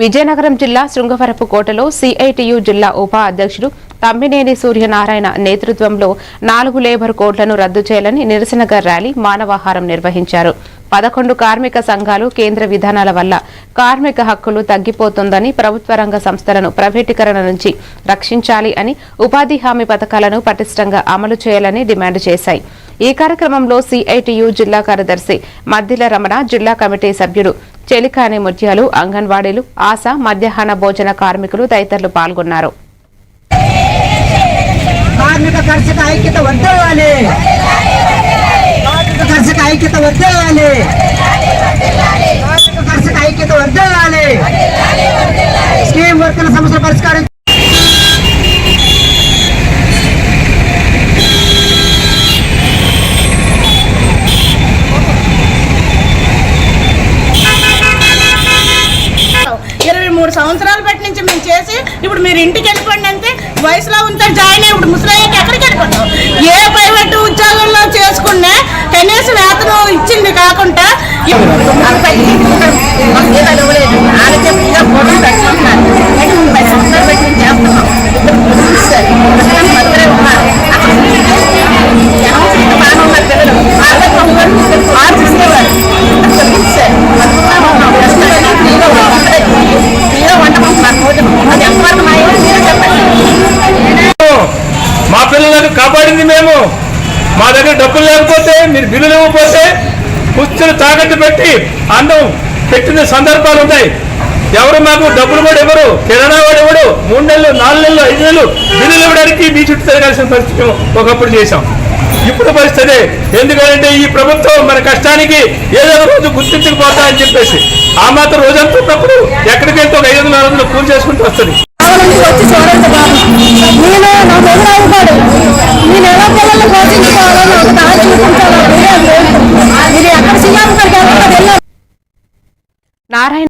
విజయనగరం జిల్లా శృంగవరపు కోటలో సిఐటియు జిల్లా ఉప అధ్యక్షుడు తమ్మినేని సూర్యనారాయణ నేతృత్వంలో నాలుగు లేబర్ కోడ్లను రద్దు చేయాలని నిరసనగా ర్యాలీ మానవాహారం నిర్వహించారు. పదకొండు కార్మిక సంఘాలు కేంద్ర విధానాల వల్ల కార్మిక హక్కులు తగ్గిపోతుందని ప్రభుత్వ రంగ సంస్థలను ప్రైవేటీకరణ నుంచి రక్షించాలి అని ఉపాధి హామీ పథకాలను పటిష్టంగా అమలు చేయాలని డిమాండ్ చేశాయి. ఈ కార్యక్రమంలో సిఐటియు జిల్లా కార్యదర్శి మద్దిల రమణ జిల్లా కమిటీ సభ్యుడు చెలికాని ముత్యాలు అంగన్వాడీలు ఆశ మధ్యాహ్న భోజన కార్మికులు తదితరులు పాల్గొన్నారు. కార్మిక కర్షక ఐక్యత వర్ధిల్లాలి కార్మిక కర్షక ఐక్యత వర్ధిల్లాలి కార్మిక కర్షక ఐక్యత వర్ధిల్లాలి స్కీమ్ వర్కుల సమస్య పరిష్కారం మూడు సంవత్సరాల బట్టి నుంచి మేము చేసి ఇప్పుడు మీరు ఇంటికి వెళ్ళిపోండి అంటే వయసులో ఉంటారు జాయిన్ అయ్యి ఇప్పుడు ముసలయ్యకి ఎక్కడికి వెళ్ళిపోతాం? మా కాపాడింది మేము. మా దగ్గర డబ్బులు లేకపోతే మీరు బిల్లులు ఇవ్వకపోతే పుస్తులు తాకట్టు పెట్టి అన్నం పెట్టిన సందర్భాలు ఉన్నాయి. ఎవరు మాకు డబ్బులు కూడా ఇవ్వరు. కిరాణా వాడు ఇవ్వడు మూడు నెలలు నాలుగు నెలలు ఐదు నెలలు బిల్లులు ఇవ్వడానికి మీ చుట్టూ తిరగాల్సిన పరిస్థితి ఒకప్పుడు చేశాం. ఇప్పుడు పరిస్థితి ఎందుకంటే ఈ ప్రభుత్వం మన కష్టానికి ఏదో రోజు గుర్తించకపోతా అని చెప్పేసి. ఆ మాత్రం రోజంతా తప్పుడు ఎక్కడికి వెళ్తే ఒక ఐదు వందల ఆరు వందలు కూలి చేసుకుంటూ వస్తుంది. పిల్లల్ని పోషించుకోవాలో దారి చూపించాలో మీరు ఎక్కడ శ్రీలంకకి వెళ్తారో వెళ్ళాలి నారాయణ